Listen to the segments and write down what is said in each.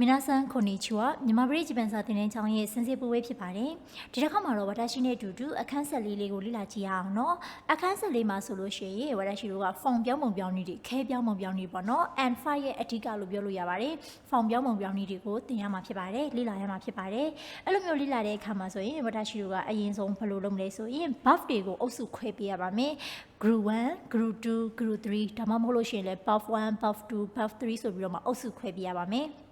မနာဆန်ခွန်နီချူはမြန်မာပြည်ဂျပန်စာသင်တန်းကျောင်းရဲ့စင်စစ်ပွဲဝဲဖြစ်ပါတယ်။ဒီတစ်ခါမှာတော့ဝတာရှိနဲ့အတူတူအခန်းဆက်လေးလေးကိုလေ့လာကြည့်ရအောင်နော်။အခန်းဆက်လေးမှာဆိုလို့ရှိရင်ဝတာရှိတို့ကဖောင်ပြောင်းပုံပြောင်းနည်းတွေခဲပြောင်းပုံပြောင်းနည်းပေါ့နော်။ and fire ရဲ့အဓိကလို့ပြောလို့ရပါတယ်။ဖောင်ပြောင်းပုံပြောင်းနည်းတွေကိုသင်ရမှာဖြစ်ပါတယ်။လေ့လာရမှာဖြစ်ပါတယ်။အဲ့လိုမျိုးလေ့လာတဲ့အခါမှာဆိုရင်ဝတာရှိတို့ကအရင်ဆုံးဘယ်လိုလုပ်မလဲဆိုရင် buff တွေကိုအုပ်စုခွဲပေးရပါမယ်။ group 1 group 2 group 3ဒါမှမဟုတ်လို့ရှိရင်လည်း buff 1 buff 2 buff 3ဆိုပြီးတော့မှအုပ်စုခွဲပေးရပါမယ်။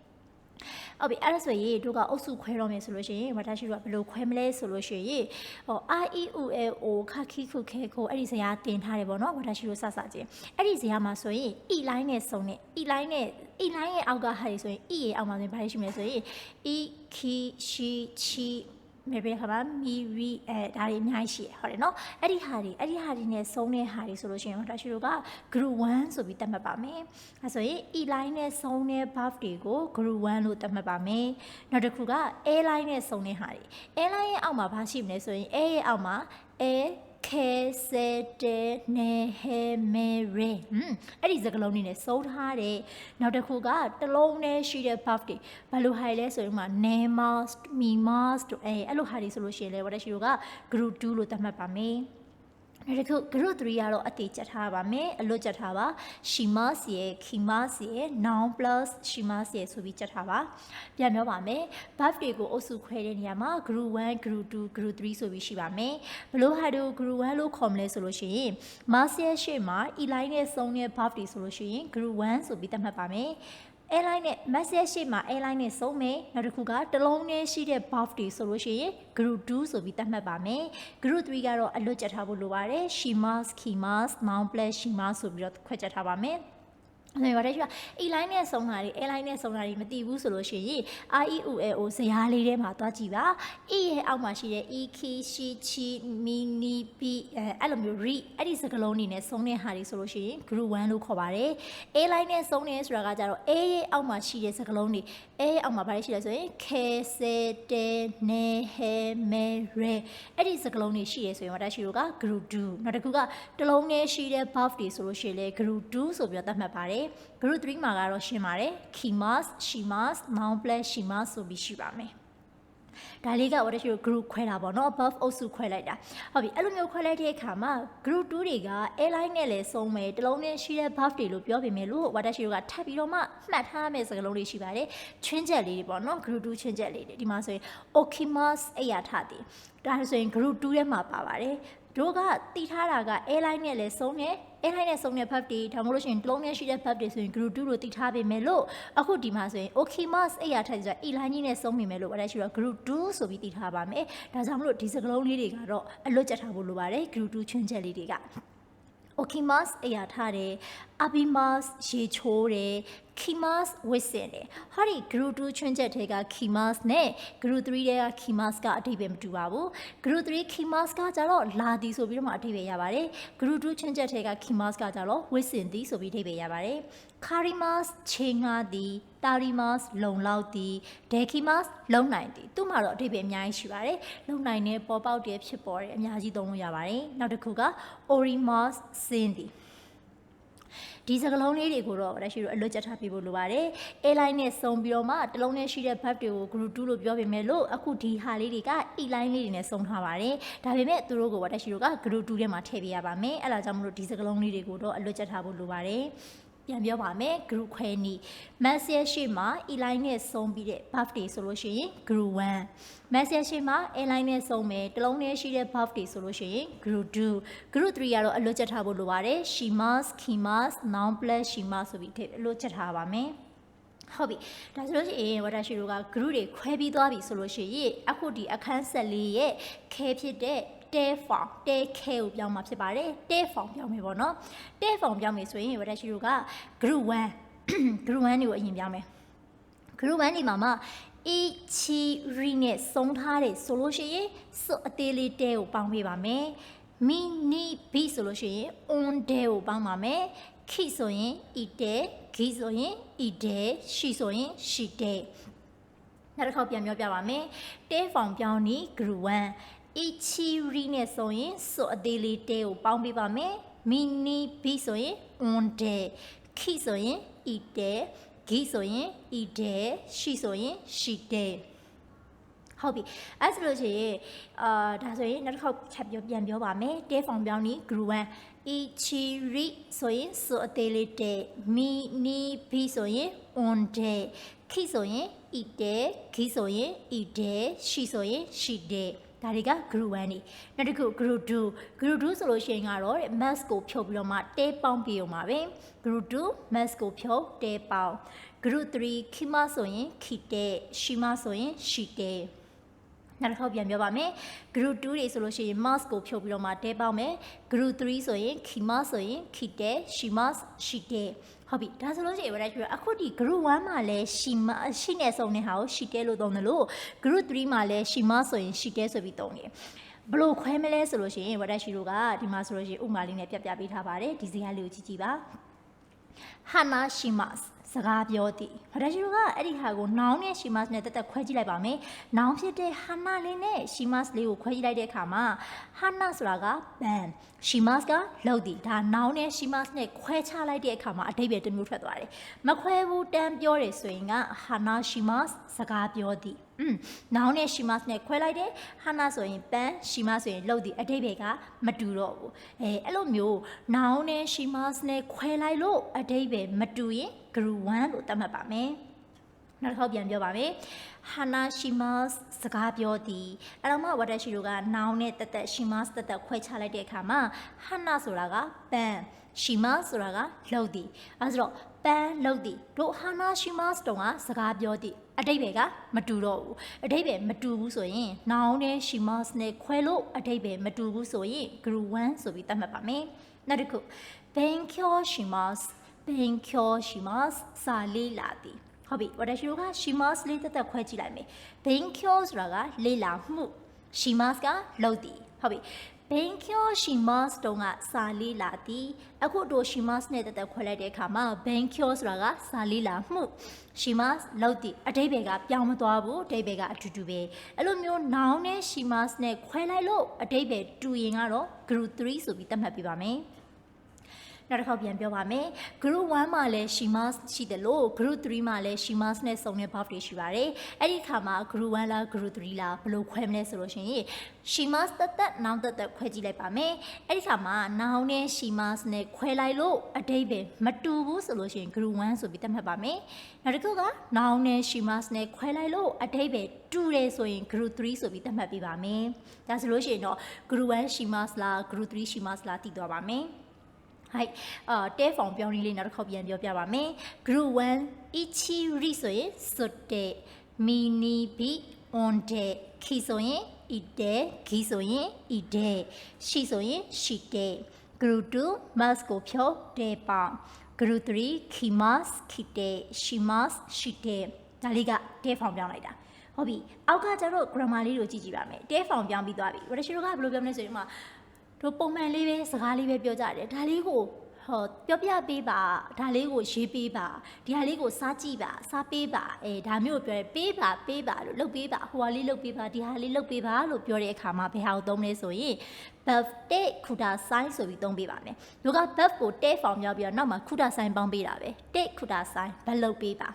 ဟုတ်ပြီအဲ့ဒါဆိုရင်တို့ကအုပ်စုခွဲတော့မယ်ဆိုလို့ရှိရင်ဝတာရှိတို့ကဘယ်လိုခွဲမလဲဆိုလို့ရှိရင်ဟော I E U A O ခခီခုခဲကိုအဲ့ဒီဇာတ်တင်ထားတယ်ပေါ့နော်ဝတာရှိတို့စစချင်းအဲ့ဒီဇာတ်မှာဆိုရင် E line နဲ့စုံနဲ့ E line နဲ့ E line ရဲ့အောက်ကဟာတွေဆိုရင် E ရဲ့အောက်မှာဆိုရင်ဘာတွေရှိမလဲဆိုရင် E ခီရှီချီ မေဘေခါပါမီရီအဲဒါတွေအများကြီးရှိရဟုတ်တယ်နော်အဲ့ဒီဟာတွေအဲ့ဒီဟာတွေနဲ့စုံတဲ့ဟာတွေဆိုလို့ရှိရင်ဟောတာရှိတို့က group 1ဆိုပြီးသတ်မှတ်ပါမယ်အဲဆိုရင် e line နဲ့စုံတဲ့ buff တွေကို group 1လို့သတ်မှတ်ပါမယ်နောက်တစ်ခုက a line နဲ့စုံတဲ့ဟာတွေ a line ရဲ့အောက်မှာဘာရှိမလဲဆိုရင် a ရဲ့အောက်မှာ a ခဲစတဲ့နေဟဲမဲရဲဟွန်းအဲ့ဒီစကလုံးလေးနဲ့စုံထားတယ်နောက်တစ်ခုကတလုံးနဲ့ရှိတဲ့ buff တွေဘယ်လိုဟာလဲဆိုရင်မှာ ne mask me mask တို့အဲအဲ့လိုဟာတွေဆိုလို့ရှိရင်လေဝတ်ရှိတို့က group 2လို့သတ်မှတ်ပါမယ် နောက်တစ်ခု group 3ကတော့အတေချက်ထားပါမယ်အလွတ်ချက်ထားပါ she must ရဲ့ he must ရဲ့ noun plus she must ရဲ့ဆိုပြီးချက်ထားပါပြန်ပြောပါမယ် verb တွေကိုအုပ်စုခွဲတဲ့နေရာမှာ group 1 group 2 group 3ဆိုပြီးရှိပါမယ်ဘလို့ဟာတို့ group 1လို့ခေါ်မလဲဆိုလို့ရှိရင် must ရဲ့ရှေ့မှာ e line နဲ့စုံတဲ့ verb တွေဆိုလို့ရှိရင် group 1ဆိုပြီးသတ်မှတ်ပါမယ် airline နဲ့ message ရှိမှာ airline နဲ့စုံမယ်နောက်တစ်ခုကတလုံးနဲ့ရှိတဲ့ buff တွေဆိုလို့ရှိရင် group 2ဆိုပြီးသတ်မှတ်ပါမယ် group 3ကတော့အလွတ်ကျက်ထားဖို့လိုပါတယ် she must he must noun plus she must ဆိုပြီးတော့ခွဲကျက်ထားပါမယ် အဲ့ဒါရတဲ့ e line နဲ့စုံတာတွေ a line နဲ့စုံတာတွေမသိဘူးဆိုလို့ရှိရင် i e u a o ဇယားလေးထဲမှာသွားကြည့်ပါ e ရဲ့အောက်မှာရှိတဲ့ e ki shi chi mi ni pi အဲအဲ့လိုမျိုး re အဲ့ဒီစကားလုံးတွေနဲ့စုံတဲ့ဟာတွေဆိုလို့ရှိရင် group 1လို့ခေါ်ပါတယ် a line နဲ့စုံနေဆိုတာကကြတော့ a ရဲ့အောက်မှာရှိတဲ့စကားလုံးတွေ a ရဲ့အောက်မှာဘာတွေရှိလဲဆိုရင် ke se te ne he me re အဲ့ဒီစကားလုံးတွေရှိရဆိုရင်ဝတရှိတို့က group 2နောက်တစ်ခုကတလုံးနဲ့ရှိတဲ့ buff တွေဆိုလို့ရှိရင်လေ group 2ဆိုပြီးတော့သတ်မှတ်ပါတယ် group 3မှာကတော့ရှင်းပါတယ် he must she must noun plus she must ဆိုပြီးရှိပါမယ်ဒါလေးကဝတရှိတို့ group ခွဲတာပေါ့နော် buff အုပ်စုခွဲလိုက်တာဟုတ်ပြီအဲ့လိုမျိုးခွဲလိုက်တဲ့အခါမှာ group 2တွေက airline နဲ့လည်းစုံမယ်တလုံးနဲ့ရှိတဲ့ buff တွေလို့ပြောပေမဲ့လို့ဝတရှိတို့ကထပ်ပြီးတော့မှမှတ်ထားမယ့်စကားလုံးတွေရှိပါတယ်ချွင်းချက်လေးတွေပေါ့နော် group 2ချွင်းချက်လေးတွေဒီမှာဆိုရင် okimas အဲ့ရထသည်ဒါဆိုရင် group 2ထဲမှာပါပါတယ် တို့ကတီထားတာက airline နဲ့လည်းစုံတယ် airline နဲ့စုံတဲ့ buff တွေဒါမှမဟုတ်လို့ရှိရင်တလုံးနဲ့ရှိတဲ့ buff တွေဆိုရင် group 2လို့တီထားပေမဲ့လို့အခုဒီမှာဆိုရင် okimas အဲ့ရထက်ဆို e-line ကြီးနဲ့စုံမိမယ်လို့အဲ့ဒါရှိတော့ group 2ဆိုပြီးတီထားပါမယ်ဒါကြောင့်မလို့ဒီစကလုံးလေးတွေကတော့အလွတ်ကျက်ထားဖို့လိုပါတယ် group 2ချွင်းချက်လေးတွေက okimas အရာထားတယ် abimas ရေချိုးတယ် kimas ဝစ်စင်တယ်ဟာဒီ group 2ချွင်းချက်ထဲက kimas နဲ့ group 3ထဲက kimas ကအတိတ်ပဲမတူပါဘူး group 3 kimas ကကြတော့လာသည်ဆိုပြီးတော့မှအတိတ်ပဲရပါတယ် group 2ချွင်းချက်ထဲက kimas ကကြတော့ဝစ်စင်သည်ဆိုပြီးအတိတ်ပဲရပါတယ် karimas ချင်းငါသည် tarimas လုံလောက်သည် dekimas လုံနိုင်သည်သူ့မှာတော့အတိတ်ပဲအများကြီးရှိပါတယ်လုံနိုင်တဲ့ပေါ်ပေါက်တဲ့ဖြစ်ပေါ်တဲ့အများကြီးသုံးလို့ရပါတယ်နောက်တစ်ခုက orimas စင်းသည် ဒီစကလုံးလေးတွေကိုတော့ရရှိတော့အလွတ်ကျက်ထားပြဖို့လိုပါတယ်။ A-line နဲ့စုံပြီးတော့မှတလုံးနဲ့ရှိတဲ့ verb တွေကို group 2လို့ပြောပေမဲ့လို့အခုဒီဟာလေးတွေက E-line လေးတွေနဲ့စုံထားပါတယ်။ဒါပေမဲ့သူတို့ကိုရရှိတော့က group 2ထဲမှာထည့်ပေးရပါမယ်။အဲ့ဒါကြောင့်မလို့ဒီစကလုံးလေးတွေကိုတော့အလွတ်ကျက်ထားဖို့လိုပါတယ်။ ပြန်ပြောပါမယ် group ခွဲနီ message ရှိမှာ e-line နဲ့စုံပြီးတဲ့ buff တွေဆိုလို့ရှိရင် group 1 message ရှိမှာ a-line နဲ့စုံမယ်တလုံးနဲ့ရှိတဲ့ buff တွေဆိုလို့ရှိရင် group 2 group 3ကတော့အလွတ်ချက်ထားဖို့လိုပါတယ် she must he must noun plus she must ဆိုပြီးထည့်အလွတ်ချက်ထားပါမယ်ဟုတ်ပြီဒါဆိုလို့ရှိရင်ဝတာရှိတို့က group တွေခွဲပြီးသွားပြီဆိုလို့ရှိရင်အခုဒီအခန်းဆက်လေးရဲ့ခဲဖြစ်တဲ့ တဲဖောင်တဲခဲကိုပြောင်းမှာဖြစ်ပါတယ်တဲဖောင်ပြောင်းမယ်ပေါ့နော်တဲဖောင်ပြောင်းမယ်ဆိုရင်ဝတရှိတို့က group 1 group 1တွေကိုအရင်ပြောင်းမယ် group 1ဒီမှာမှ e chi ri နဲ့စုံထားတယ်ဆိုလို့ရှိရင်စွအသေးလေးတဲကိုပေါင်းပေးပါမယ် mi ni bi ဆိုလို့ရှိရင် on တဲကိုပေါင်းပါမယ် ki ဆိုရင် i တဲ gi ဆိုရင် i တဲ shi ဆိုရင် shi တဲနောက်တစ်ခေါက်ပြန်ပြောပြပါမယ်တဲဖောင်ပြောင်းနီ group 1 ichiri နဲ့ဆိုရင်ဆိုအသေးလေးတဲကိုပေါင်းပေးပါမယ် mini b ဆိုရင် on တဲ ki ဆိုရင် i တဲဂီဆိုရင် ide ရှိဆိုရင် she day ဟုတ်ပြီအဲ့ဆိုလို့ရှိရင်အာဒါဆိုရင်နောက်တစ်ခေါက်ချက်ပြောပြန်ပြောပါမယ်တဲဖောင်ပြောင်းနီ group 1 ichiri ဆိုရင်ဆိုအသေးလေးတဲ့ mi ni bi ဆိုရင် on day ခိဆိုရင် ide ခိဆိုရင် ide ရှိဆိုရင် she day ဒါတွေက group 1နေနောက်တစ်ခု group 2 group 2ဆိုလို့ရှိရင်ကတော့တဲ့ mass ကိုဖြုတ်ပြီးတော့မှတဲပေါင်းပြီးအောင်ပါပဲ group 2 mass ကိုဖြုတ်တဲပေါင်း group 3ခိမဆိုရင်ခိတဲရှိမဆိုရင်ရှိတဲနောက်တစ်ခေါက်ပြန်ပြောပါမယ် group 2တွေဆိုလို့ရှိရင် mask ကိုဖြုတ်ပြီးတော့မှတဲပေါင်းမယ် group 3ဆိုရင် khima ဆိုရင် khite shima shite ဟုတ်ပြီဒါဆိုလို့ရှိရင်ဗရက်ကျအခုဒီ group 1မှာလဲ shima ရှိနေဆုံးတဲ့ဟာကို shite လို့သုံးတယ်လို့ group 3မှာလဲ shima ဆိုရင် shite ဆိုပြီးသုံးတယ်ဘလို့ခွဲမလဲဆိုလို့ရှိရင်ဝရရှိတို့ကဒီမှာဆိုလို့ရှိရင်ဥမာလေးနဲ့ပြပြပေးထားပါတယ်ဒီစကားလေးကိုကြည့်ကြည့်ပါ hana shimas စကားပြောသည်ဘာဒါရှိတို့ကအဲ့ဒီဟာကိုနောင်နဲ့ shimas နဲ့တက်တက်ခွဲကြည့်လိုက်ပါမယ်နောင်ဖြစ်တဲ့ hana လေးနဲ့ shimas လေးကိုခွဲကြည့်လိုက်တဲ့အခါမှာ hana ဆိုတာက ban shimas ကလှုပ်သည်ဒါနောင်နဲ့ shimas နဲ့ခွဲခြားလိုက်တဲ့အခါမှာအတိတ်ပဲတစ်မျိုးထွက်သွားတယ်မခွဲဘူးတန်းပြောတယ်ဆိုရင်က hana shimas စကားပြောသည်อืมနောင်နဲ့ shimas နဲ့ခွဲလိုက်တယ် hana ဆိုရင် ban shimas ဆိုရင်လှုပ်သည်အတိတ်ပဲကမတူတော့ဘူးအဲအဲ့လိုမျိုးနောင်နဲ့ shimas နဲ့ခွဲလိုက်လို့အတိတ်ပဲမတူရင် group 1လို့သတ်မှတ်ပါမယ် နောက်တစ်ခေါက်ပြန်ပြောပါမယ်။ hana shimas စကားပြောသည်အဲ့တော့မှဝတ္တရှိတို့က noun နဲ့တသက် shimas တသက်ခွဲခြားလိုက်တဲ့အခါမှာ hana ဆိုတာက pan shimas ဆိုတာကလှုပ်သည်အဲ့ဆိုတော့ pan လှုပ်သည်တို့ hana shimas တုံးကစကားပြောသည်အတိတ်ပဲကမတူတော့ဘူးအတိတ်ပဲမတူဘူးဆိုရင် noun နဲ့ shimas နဲ့ခွဲလို့အတိတ်ပဲမတူဘူးဆိုရင် group 1ဆိုပြီးသတ်မှတ်ပါမယ်နောက်တစ်ခု benkyo shimas 勉強しますစာလေးလာသည် ဟုတ်ပြီဝတရှိတို့က she must လေးတက်တက်ခွဲကြည့်လိုက်မယ် benkyo ဆိုတာကလေ့လာမှု she must ကလုပ်သည်ဟုတ်ပြီ benkyo she must တုံးကစာလေးလာသည်အခုတို့ she must နဲ့တက်တက်ခွဲလိုက်တဲ့အခါမှာ benkyo ဆိုတာကစာလေးလာမှု she must လုပ်သည်အတိတ်ဘယ်ကပြောင်းမသွားဘူးအတိတ်ဘယ်ကအတူတူပဲအဲ့လိုမျိုး noun နဲ့ she must နဲ့ခွဲလိုက်လို့အတိတ်ဘယ်တူရင်ကတော့ group 3ဆိုပြီးသတ်မှတ်ပြပါမယ် နောက်တစ်ခေါက်ပြန်ပြောပါမယ် group 1မှာလည်း shimas ရှိတယ်လို့ group 3မှာလည်း shimas နဲ့စုံတဲ့ buff တွေရှိပါတယ်အဲ့ဒီခါမှာ group 1လား group 3လားဘယ်လိုခွဲမလဲဆိုလို့ရှိရင် shimas တက်တက် noun တက်တက်ခွဲကြည့်လိုက်ပါမယ်အဲ့ဒီခါမှာ noun နဲ့ shimas နဲ့ခွဲလိုက်လို့အတိတ်ပဲမတူဘူးဆိုလို့ရှိရင် group 1ဆိုပြီးသတ်မှတ်ပါမယ်နောက်တစ်ခုက noun နဲ့ shimas နဲ့ခွဲလိုက်လို့အတိတ်ပဲတူတယ်ဆိုရင် group 3ဆိုပြီးသတ်မှတ်ပေးပါမယ်ဒါဆိုလို့ရှိရင်တော့ group 1 shimas လား group 3 shimas လားသိသွားပါမယ် ဟိုက်အာတဲဖောင်ပြောင်းလေးနောက်တစ်ခေါက်ပြန်ပြောပြပါမယ် group 1 ichiri ဆိုရင် sotte mini bi onde ခီဆိုရင် ide ခီဆိုရင် ide ရှိဆိုရင် shite group 2 mas ကိုဖြုတ်တဲပေါင် group 3 kimas kite shimas shite ဒါလေးကတဲဖောင်ပြောင်းလိုက်တာဟုတ်ပြီအောက်ကကျတော့ grammar လေးကိုကြည့်ကြည့်ပါမယ်တဲဖောင်ပြောင်းပြီးသွားပြီရရှိတို့ကဘယ်လိုပြောမလဲဆိုရင်ဒီမှာ တို့ပုံမှန်လေးပဲစကားလေးပဲပြောကြတယ်ဒါလေးကိုဟောပြောပြပေးပါဒါလေးကိုရေးပေးပါဒီဟာလေးကိုစားကြည့်ပါစားပေးပါအဲဒါမျိုးကိုပြောတယ်ပေးပါပေးပါလို့လုပ်ပေးပါဟိုဟာလေးလုပ်ပေးပါဒီဟာလေးလုပ်ပေးပါလို့ပြောတဲ့အခါမှာဘယ်ဟာကိုသုံးလဲဆိုရင် buff တဲ့ခုတာ sign ဆိုပြီးသုံးပေးပါမယ်တို့က buff ကိုတဲ့ form ရောက်ပြီးတော့နောက်မှာခုတာ sign ပေါင်းပေးတာပဲတဲ့ခုတာ sign ဘယ်လုပ်ပေးပါ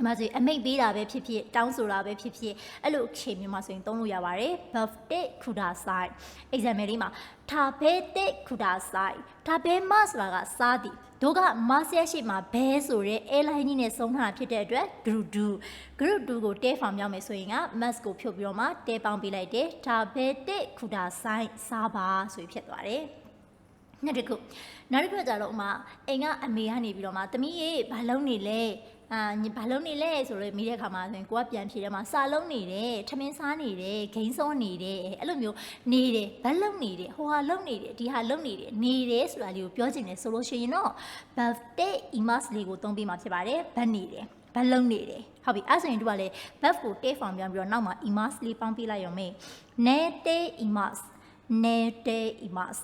အမဆိုအမိတ်ပေးတာပဲဖြစ်ဖြစ်တောင်းဆိုတာပဲဖြစ်ဖြစ်အဲ့လိုခေမြန်မာဆိုရင်သုံးလို့ရပါတယ် birthday ခုဒါ site example လေးမှာထာဘဲတဲ့ခုဒါ site ဒါဘဲမဆိုတာကစားသည်တို့ကမဆရရှိမှာဘဲဆိုတဲ့ airline ကြီးနဲ့ဆုံးထားဖြစ်တဲ့အတွက် group 2 group 2ကိုတဲဖောင်မြောက်မယ်ဆိုရင်က mass ကိုဖြုတ်ပြီးတော့မှတဲပေါင်းပေးလိုက်တယ်ဒါဘဲတဲ့ခုဒါ site စားပါဆိုပြီးဖြစ်သွားတယ်နောက်တစ်ခုနောက်တစ်ခုကျတော့ဥမာအိမ်ကအမေကနေပြီးတော့မှသမီးရေဘာလုပ်နေလဲ အာဘာလုံးနေလဲဆိုတော့မိတဲ့ခါမှာဆိုရင်ကိုကပြန်ဖြေတယ်မှာစာလုံးနေတယ်ထမင်းစားနေတယ်ဂိမ်းစောနေတယ်အဲ့လိုမျိုးနေတယ်ဘာလုံးနေတယ်ဟိုဟာလုံးနေတယ်ဒီဟာလုံးနေတယ်နေတယ်ဆိုတာလေးကိုပြောချင်တယ်ဆိုလို့ရှိရင်တော့ birthday imas လေးကိုသုံးပြီးမှဖြစ်ပါတယ်ဗတ်နေတယ်ဘလုံးနေတယ်ဟုတ်ပြီအဲ့ဆိုရင်တို့ကလေ buff ကို take form ပြန်ပြီးတော့နောက်မှာ imas လေးပေါင်းပြလိုက်ရုံမေ nete imas nete imas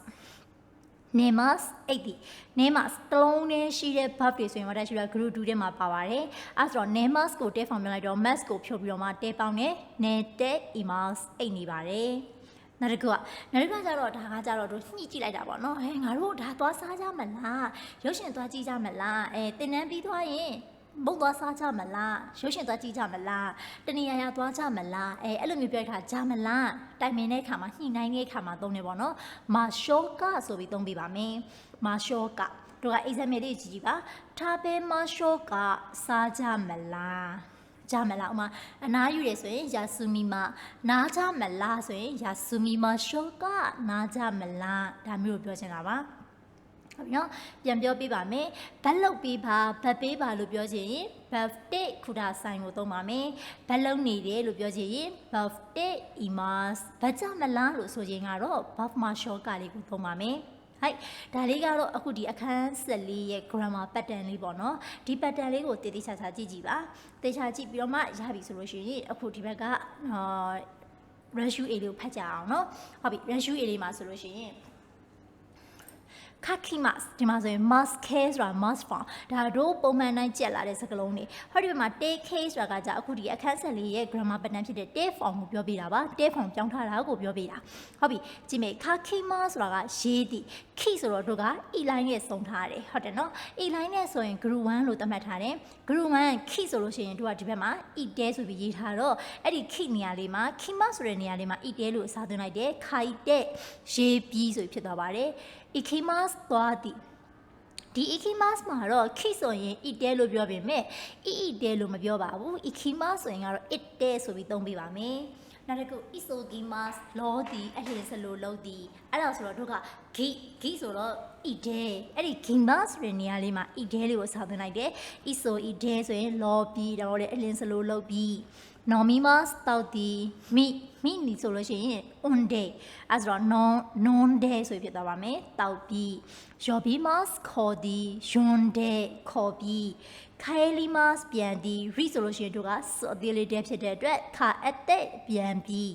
nemas 8ဒီ nemas တလုံးနဲ့ရှိတဲ့ verb တွေဆိုရင်ဘာသာရှိတာ group 2ထဲမှာပါပါတယ်အဲဆိုတော့ nemas ကိုတဲဖောင်ပြလိုက်တော့ mas ကိုဖြုတ်ပြီးတော့မှတဲပေါင်းနဲ့ nete imas 8နေပါတယ်နောက်တစ်ခုကနောက်တစ်ခုကကျတော့ဒါကကျတော့တို့ညှိကြည့်လိုက်တာပေါ့နော်ဟဲငါတို့ဒါသွားစားကြမလားရုပ်ရှင်သွားကြည့်ကြမလားအဲတင်တန်းပြီးသွားရင် မုတ်သွားစားကြမလားရုပ်ရှင်သွားကြည့်ကြမလားတနေရာရာသွားကြမလားအဲအဲ့လိုမျိုးပြောတဲ့အခါကြမလားတိုင်ပင်တဲ့အခါမှာညှိနှိုင်းတဲ့အခါမှာသုံးနေပေါ့နော်မာရှောကဆိုပြီးသုံးပြပါမယ်မာရှောကတို့က example လေးကြည့်ကြည့်ပါထားပဲမာရှောကစားကြမလားကြမလားဥမာအနားယူရဆိုရင်ယာဆူမီမနားကြမလားဆိုရင်ယာဆူမီမရှောကနားကြမလားဒါမျိုးကိုပြောချင်တာပါ ဟုတ်ပြီနော်ပြန်ပြောပြပါမယ်ဘတ်လုတ်ပေးပါဘတ်ပေးပါလို့ပြောချင်ရင် birthday ခုဒါဆိုင်ကိုသုံးပါမယ်ဘတ်လုံနေတယ်လို့ပြောချင်ရင် birthday imas ဘာကြောင့်မလားလို့ဆိုချင်ကတော့ buff marshal ကလေးကိုသုံးပါမယ်ဟိုက်ဒါလေးကတော့အခုဒီအခန်း14ရဲ့ grammar pattern လေးပေါ့နော်ဒီ pattern လေးကိုတေးသေးချာချာကြည့်ကြည့်ပါတေးချာကြည့်ပြီးတော့မှရပြီဆိုလို့ရှိရင်အခုဒီဘက်ကအာ rescue a လေးကိုဖတ်ကြအောင်နော်ဟုတ်ပြီ rescue a လေးမှာဆိုလို့ရှိရင် kakimas ဒီမှာဆိုရင် mask care ဆိုတာ mask form ဒါတို့ပုံမှန်တိုင်းကြက်လာတဲ့စကားလုံးတွေဟောဒီဘက်မှာ take case ဆိုတာကじゃအခုဒီအခန်းဆက်လေးရဲ့ grammar pattern ဖြစ်တဲ့ take form ကိုပြောပြတာပါ take form ပြောင်းထားတာကိုပြောပြတာဟုတ်ပြီကြည့်မယ် kakimas ဆိုတာကရေးသည် key ဆိုတော့တို့က e line နဲ့စုံထားတယ်ဟုတ်တယ်နော် e line နဲ့ဆိုရင် group 1လို့သတ်မှတ်ထားတယ် group 1 key ဆိုလို့ရှိရင်တို့ကဒီဘက်မှာ e တဲဆိုပြီးရေးထားတော့အဲ့ဒီ key နေရာလေးမှာ kima ဆိုတဲ့နေရာလေးမှာ e တဲလို့အစားသွင်းလိုက်တယ်ခိုက်တဲ့ရေးပြီးဆိုပြီးဖြစ်သွားပါတယ် ikimas သွားသည်ဒီ ikimas မှာတော့ ki ဆိုရင် ite လို့ပြောပေမဲ့ i ite လို့မပြောပါဘူး ikimas ဆိုရင်ကတော့ ite ဆိုပြီးသုံးပေးပါမယ်နောက်တစ်ခု isogimas လောသည်အလင်းစလိုလုံးသည်အဲ့ဒါဆိုတော့တို့က gi gi ဆိုတော့ ide အဲ့ဒီ gimas ဆိုတဲ့နေရာလေးမှာ ide လေးကိုဆောက်သွင်းလိုက်တယ် iso ide ဆိုရင်လောပြီးတော့လေအလင်းစလိုလုံးပြီး nomimas တောက်သည်မိမိနီဆိုလို့ရှိရင် on day အဲဆိုတော့ non non day ဆိုဖြစ်သွားပါမယ်တောက်ပြီး yobimas ခေါ်သည် yon day ခေါ်ပြီး kailimas ပြန်သည် re ဆိုလို့ရှိရင်တို့က so ability ဖြစ်တဲ့အတွက်ခါအသက်ပြန်ပြီး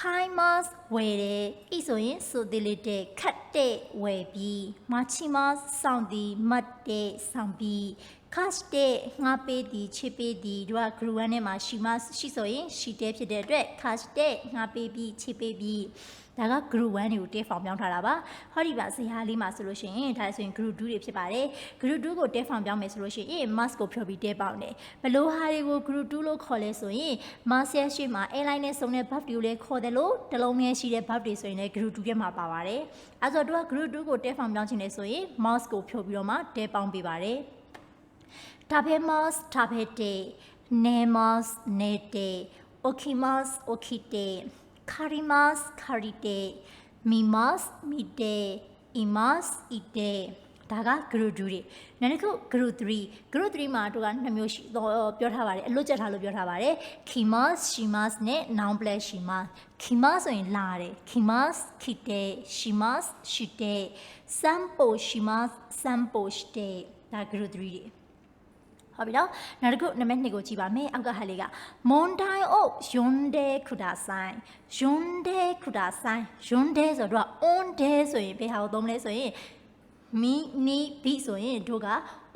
ခိုင်းမတ်ဝယ်တယ်ဤဆိုရင်ဆိုဒီလီတဲ့ ခတ်တဲ့ဝယ်ပြီးမချီမတ်စောင့်သည်မတ်တဲ့စောင့်ပြီးခတ်တဲ့ငါပေးသည်ချစ်ပေးသည်တို့ကဂရူဝမ်ထဲမှာရှိမရှိဆိုရင်ရှိတဲ့ဖြစ်တဲ့အတွက်ခတ်တဲ့ငါပေးပြီးချစ်ပေးပြီးဒါက group 1တွေကိုတဲဖောင်ပြောင်းထားတာပါဟောဒီပါဇာတ်လေးမှာဆိုလို့ရှိရင်ဒါဆိုရင် group 2တွေဖြစ်ပါတယ် group 2ကိုတဲဖောင်ပြောင်းမယ်ဆိုလို့ရှိရင် mask ကိုဖြုတ်ပြီးတဲပေါင်းတယ်ဘလို့ဟာတွေကို group 2လို့ခေါ်လဲဆိုရင် mask ရဲ့ရှေ့မှာ airline နဲ့စုံတဲ့ buff တွေကိုလည်းခေါ်တယ်လို့တလုံးနဲ့ရှိတဲ့ buff တွေဆိုရင်လည်း group 2ထဲမှာပါပါတယ်အဲဆိုတော့တို့က group 2ကိုတဲဖောင်ပြောင်းချင်တယ်ဆိုရင် mask ကိုဖြုတ်ပြီးတော့မှတဲပေါင်းပေးပါတယ် ဒါပေမဲ့ဒါပေတဲ့ nemos nete okimas okite karimas karite mimas mite imas ite ဒါက group 2တွေနောက်တစ်ခု group 3 group 3မှာတို့ကနှစ်မျိုးရှိတော့ပြောထားပါတယ်အလွတ်ကျက်ထားလို့ပြောထားပါတယ် kimas shimas နဲ့ noun plus shimas kimas ဆိုရင်လာတယ် kimas kite shimas shite sampo shimas sampo shite ဒါ group 3တွေ ဟုတ်ပြီနော်နောက်တစ်ခုနံပါတ်2ကိုကြည့်ပါမယ်အောက်ကဟာလေးကမွန်တိုင်အိုယွန်းဒဲခုဒါဆိုင်ယွန်းဒဲခုဒါဆိုင်ယွန်းဒဲဆိုတော့ on ဒဲဆိုရင်ဘယ်ဟာကိုသုံးမလဲဆိုရင်မီနီဘီဆိုရင်တို့က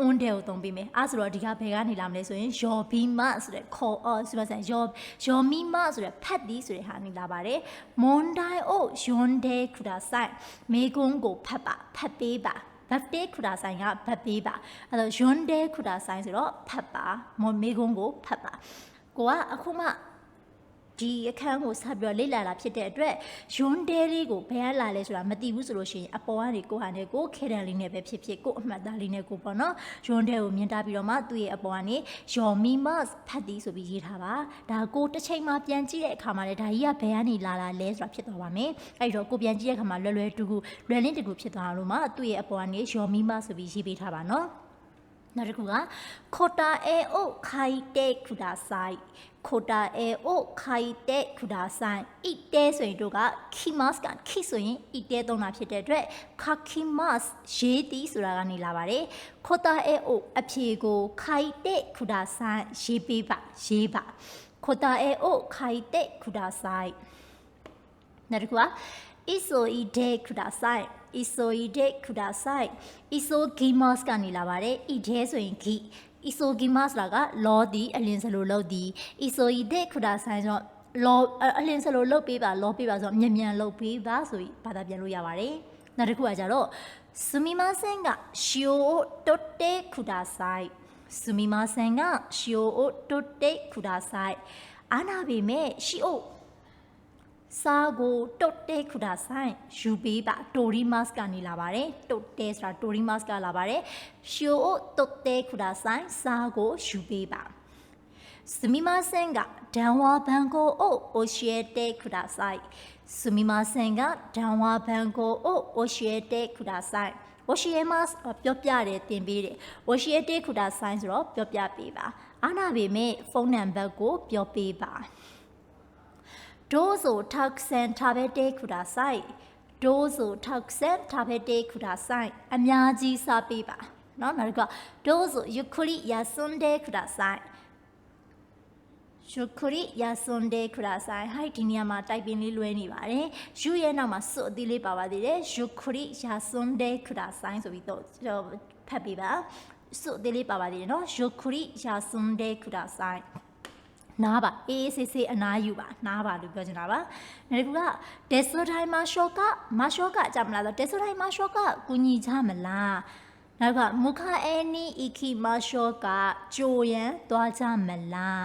on ဒဲကိုသုံးပေးမယ်အဲဆိုတော့ဒီကဘယ်ကနေလာမလဲဆိုရင်ယော်ဘီမဆိုတဲ့ခေါ်အော်ဆိုပါစံယော်ယော်မီမဆိုတဲ့ဖတ်ဒီဆိုတဲ့ဟာနေလာပါတယ်မွန်တိုင်အိုယွန်းဒဲခုဒါဆိုင်မေကုန်းကိုဖတ်ပါဖတ်ပေးပါ birthday ခူတာဆိုင်ကဘတ်ပေးပါအဲ့တော့ yun day ခူတာဆိုင်ဆိုတော့ဖတ်ပါမော်မေကုန်းကိုဖတ်ပါကိုကအခုမှ ဒီအခန်းကိုဆက်ပြီးတော့လေ့လာတာဖြစ်တဲ့အတွက်ယွန်းဒဲလေးကိုဘယ်ကလာလဲဆိုတာမသိဘူးဆိုလို့ရှိရင်အပေါ်ကနေကိုဟာနဲ့ကိုခဲတန်လေးနဲ့ပဲဖြစ်ဖြစ်ကိုအမှတ်သားလေးနဲ့ကိုပေါ့နော်ယွန်းဒဲကိုမြင်တာပြီးတော့မှသူ့ရဲ့အပေါ်ကနေယော်မီမတ်ဖတ်သည်ဆိုပြီးရေးထားပါဒါကိုတစ်ချိန်မှပြန်ကြည့်တဲ့အခါမှာလည်းဒါကြီးကဘယ်ကနေလာလာလဲဆိုတာဖြစ်သွားပါမယ်အဲ့တော့ကိုပြန်ကြည့်တဲ့အခါမှာလွယ်လွယ်တူကူလွယ်လင်းတူကူဖြစ်သွားလို့မှသူ့ရဲ့အပေါ်ကနေယော်မီမတ်ဆိုပြီးရေးပေးထားပါနော် နောက်တစ်ခုကခိုတာအေအိုခိုင်တေခုဒါဆိုင်ခိုတာအေအိုခိုင်တေခုဒါဆိုင်အီတဲဆိုရင်တို့ကခီမတ်ကခီဆိုရင်အီတဲသုံးတာဖြစ်တဲ့အတွက်ခခီမတ်ရေးတီဆိုတာကနေလာပါတယ်ခိုတာအေအိုအဖြေကိုခိုင်တေခုဒါဆိုင်ရေးပေးပါရေးပါခိုတာအေအိုခိုင်တေခုဒါဆိုင်နောက်တစ်ခုက isoide ခုဒါဆို isoidic kudasaik isogimas ကနေလာပါတယ်။ i ထဲဆိုရင် gi isogimas လာက law ဒီအလင်းစလိုလုပ်ဒီ isoidic kudasaik ဆိုတော့ law အလင်းစလိုလုပ်ပေးပါ law ပေးပါဆိုတော့မြန်မြန်လုပ်ပေးပါဆိုပြီးဘာသာပြန်လို့ရပါတယ်။နောက်တစ်ခုကကြတော့ sumimasen က shio totte kudasaik sumimasen က shio totte kudasaik အားနာပေမဲ့ shio စာကိုတုတ်တဲ့ခုဒါဆိုင်ယူပေးပါတိုရီမတ်ကနေလာပါတယ်တုတ်တဲ့ဆိုတာတိုရီမတ်ကလာပါတယ်ရှို့တုတ်တဲ့ခုဒါဆိုင်စာကိုယူပေးပါすみませんが電話番号を教えてくださいすみませんが電話番号を教えてください教えますပြောပြတယ်တင်ပေးတယ်教えてくださいဆိုတော့ပြောပြပေးပါအားနာပေမဲ့ဖုန်းနံပါတ်ကိုပြောပေးပါ どうぞたくさん食べてください。どうぞたくさん食べてください。あみやじさびば။どうぞゆっくり休んでください。ゆっくり休んでください。はい、きにやまရာမှာတိုက်ပင်းလေးလွှဲနေ။ゆっくり休んでくださいそういပြီးတော့ဖတ်ပေးပါ။စွ。ゆっくり休んでください。 နားပါအေးအေးဆေးဆေးအနားယူပါနားပါလို့ပြောချင်တာပါနောက်တစ်ခုကဒက်ဆိုတိုင်းမှာရှော့ကမရှော့ကကြမလားဆိုတော့ဒက်ဆိုတိုင်းမှာရှော့ကကူညီကြမလားနောက်ကမူခအဲနီအီခီမရှော့ကဂျိုယန်သွားကြမလား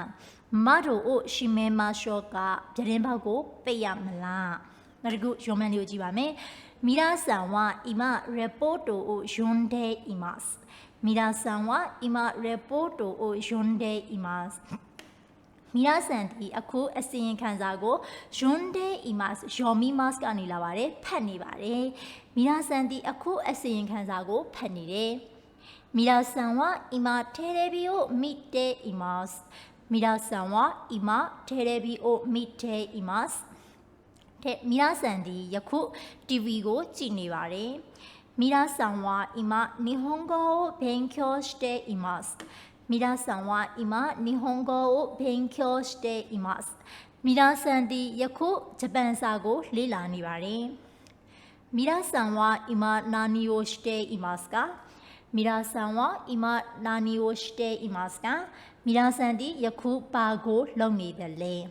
မတို့အိုရှီမဲမရှော့ကပြတင်းပေါက်ကိုပိတ်ရမလားနောက်တစ်ခုရောမန်လေးကိုကြည့်ပါမယ်မိသားဆန်ဝအီမရေပို့တိုအိုယွန်ဒဲအီမတ်မိသားဆန်ဝအီမရေပို့တိုအိုယွန်ဒဲအီမတ် မိနာဆန်ဒီအခုအစီရင်ခံစာကို Hyundai Imas Yomi Mas ကနေလာပါတယ်ဖတ်နေပါတယ်မိနာဆန်ဒီအခုအစီရင်ခံစာကိုဖတ်နေတယ်မိနာဆန်ဟာအီမာထဲရဘီကိုမိတဲအီမတ်မိနာဆန်ဟာအီမာထဲရဘီကိုမိတဲအီမတ်တဲ့မိနာဆန်ဒီယခု TV ကိုကြည့်နေပါတယ်မိနာဆန်ဟာအီမာနိဟွန်ဂိုဘန်ကျော်စတဲအီမတ် 皆さんは今日本語を勉強しています皆さんでよくジャパンさをレラにばれ皆さんは今何をしていますか皆さんは今何をしていますか皆さんでよくバーを飲んでいる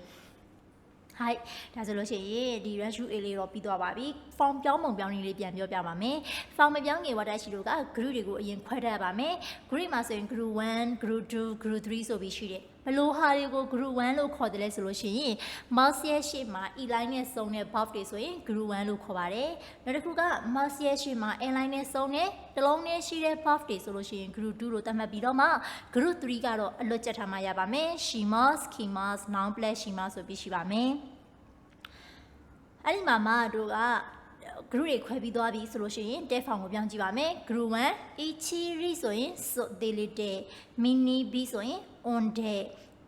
ဟိုက်ဒါဆိုလို့ရှိရင်ဒီ ratio A လေးတော့ပြီးသွားပါပြီ form ပြောင်းပုံပြောင်းနည်းလေးပြန်ပြောပြပါမယ် form မပြောင်းခင်ဝါတာရှိလို့က group တွေကိုအရင်ခွဲတတ်ပါမယ် group မှာဆိုရင် group 1 group 2 group 3ဆိုပြီးရှိတယ်ဘ လို့ဟာတွေကို group 1လို့ခေါ်တယ်လဲဆိုလို့ရှိရင် mouse ရဲ့ရှေ့မှာ e line နဲ့စုံတဲ့ buff တွေဆိုရင် group 1လို့ခေါ်ပါတယ်နောက်တစ်ခုက mouse ရဲ့ရှေ့မှာ a line နဲ့စုံတဲ့တလုံးနဲ့ရှိတဲ့ buff တွေဆိုလို့ရှိရင် group 2လို့သတ်မှတ်ပြီးတော့မှ group 3ကတော့အလွတ်ချက်ထားမှရပါမယ် shimas kimas noun plus shimas ဆိုပြီးရှိပါမယ်အဲ့ဒီမှာမတို့က group တွေခွဲပြီးသွားပြီဆိုလို့ရှိရင် dev form ကိုပြောင်းကြည့်ပါမယ် group 1 ichiri ဆိုရင် so delete mini b ဆိုရင် on day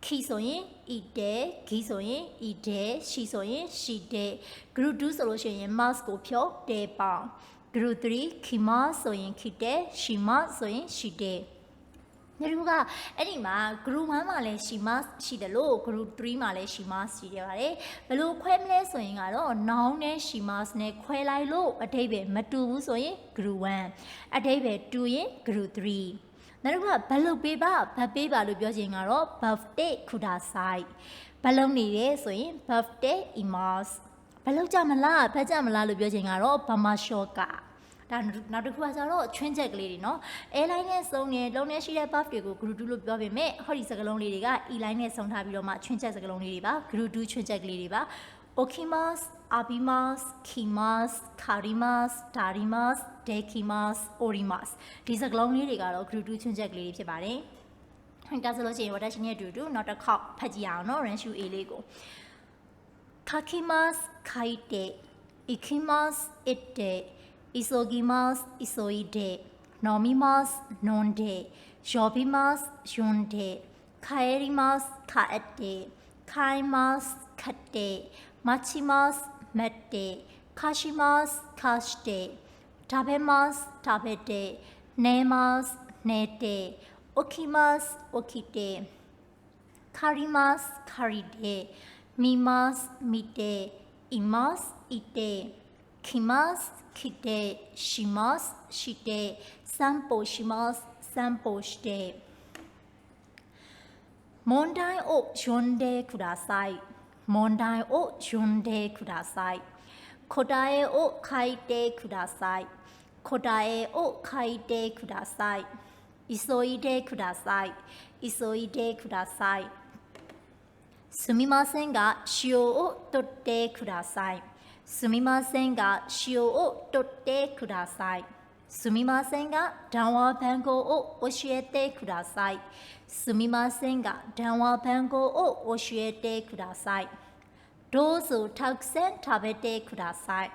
ခီဆိုရင် ide ဂီဆိုရင် ide ရှီဆိုရင် she day group 2ဆိုလို့ရှိရင် mask ကိုဖြုတ် day ပေါင် group 3 khima ဆိုရင် khite shima ဆိုရင် she day ညလူကအဲ့ဒီမှာ group 1မှာလည်းရှိမရှိတယ်လို့ group 3မှာလည်းရှိမရှိတယ်ပါတယ်ဘယ်လိုခွဲမလဲဆိုရင်ကတော့ noun နဲ့ရှိမနဲ့ခွဲလိုက်လို့အဓိပ္ပာယ်မတူဘူးဆိုရင် group 1အဓိပ္ပာယ်တူရင် group 3 နောက်တစ်ခုကဘလုတ်ပေးပါဘတ်ပေးပါလို့ပြောချင်ကတော့ birthday ခုတာဆိုင်ဘလုတ်နေရဲဆိုရင် birthday imas ဘလုတ်ကြမလားဖတ်ကြမလားလို့ပြောချင်ကတော့ဘမရှော့ကဒါနောက်တစ်ခုကကျတော့ချွင်းချက်ကလေးတွေနော် airline နဲ့စုံနေလုံးနဲ့ရှိတဲ့ buff တွေကို group 2လို့ပြောပေမဲ့ဟောဒီစကလုံးလေးတွေက e-line နဲ့စုံထားပြီးတော့မှချွင်းချက်စကလုံးလေးတွေပါ group 2ချွင်းချက်ကလေးတွေပါ okimas abimas kimas karimas darimas dekimas orimas ဒီစကားလုံးလေးတွေကတော့ group 2ချွန်းချက်ကလေးတွေဖြစ်ပါတယ်ဒါဆိုလို့ရှိရင် rotation နဲ့အတူတူနောက်တစ်ခေါက်ဖတ်ကြည့်အောင်နော် run shoe a လေးကို kakimas kaite ikimas itte isogimas isoide nomimas nonde yobimas yonde kaerimas kaette kaimas katte machimas 待ちます待って貸します貸して食べます食べて寝ます寝て起きます起きて借ります借りて見ます見ていますいて来ます来てしますして散歩します散歩して。問題を読んでください。問題を読んでください。答えを書いてください。答えを書いてください。急いでください。急いでください。すみませんが塩を取ってください。すみませんが塩を取ってください。すみませんが電話番号を教えてください。すみませんが電話番号を教えてください。どうぞたくさん食べてください。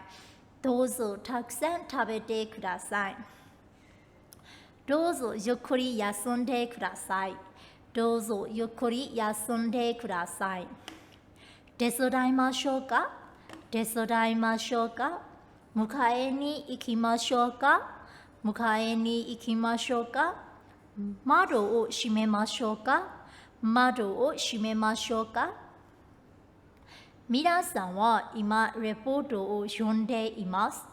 どうぞたくさん食べてください。どうぞゆっくり休んでください。どうぞゆっくり休んでください。手伝いましょうか？手伝いましょうか？迎えに行きましょうか？迎えに行きましょうか？窓を閉めましょうか？窓を閉めましょうか？皆さんは今レポートを読んでいます。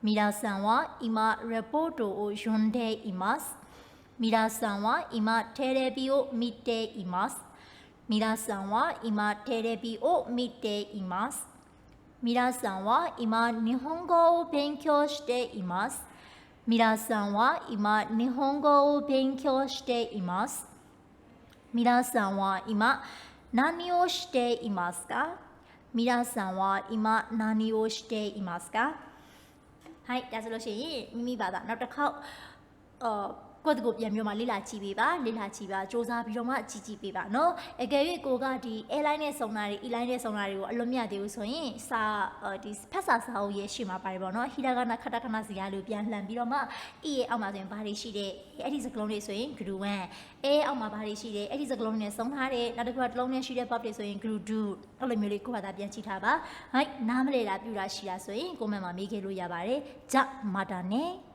皆さんは今レポートを読んでいます。皆さんは今テレビを見ています。皆さんは今テレビを見ています。皆さんは今日本語を勉強しています。皆さんは今日本語を勉強しています。皆さんは今何をしていますか？皆さんは今何をしていますか？はい、やすろしい耳ばだなたか、 ကိုယ့်တကူပြန်မျိုးမှာလိလာကြည့်ပေးပါလိလာကြည့်ပါစ조사ပြီးတော့မှကြည့်ကြည့်ပေးပါနော်အကယ်၍ကိုကဒီ airline နဲ့စုံတာတွေ e-line နဲ့စုံတာတွေကိုအလွတ်မြတ်သေးဘူးဆိုရင်စာဒီဖက်စာစာအုပ်ရဲ့ရှေ့မှာပါတယ်ပေါ့နော်ဟီတာကနာခတခနာစရာလို့ပြန်လှန်ပြီးတော့မှ e ရဲ့အောက်မှာဆိုရင်ဘာတွေရှိတဲ့အဲ့ဒီစကလုံးတွေဆိုရင် group 1 a အောက်မှာဘာတွေရှိတဲ့အဲ့ဒီစကလုံးတွေနဲ့စုံထားတဲ့နောက်တစ်ခုကတစ်လုံးနဲ့ရှိတဲ့ pop တွေဆိုရင် group 2အဲ့လိုမျိုးလေးကိုယ့်ဘာသာပြန်ကြည့်ထားပါဟိုက်နားမလဲတာပြူတာရှိတာဆိုရင် comment မှာမေးခဲ့လို့ရပါတယ်ဂျက်မာတာနဲ့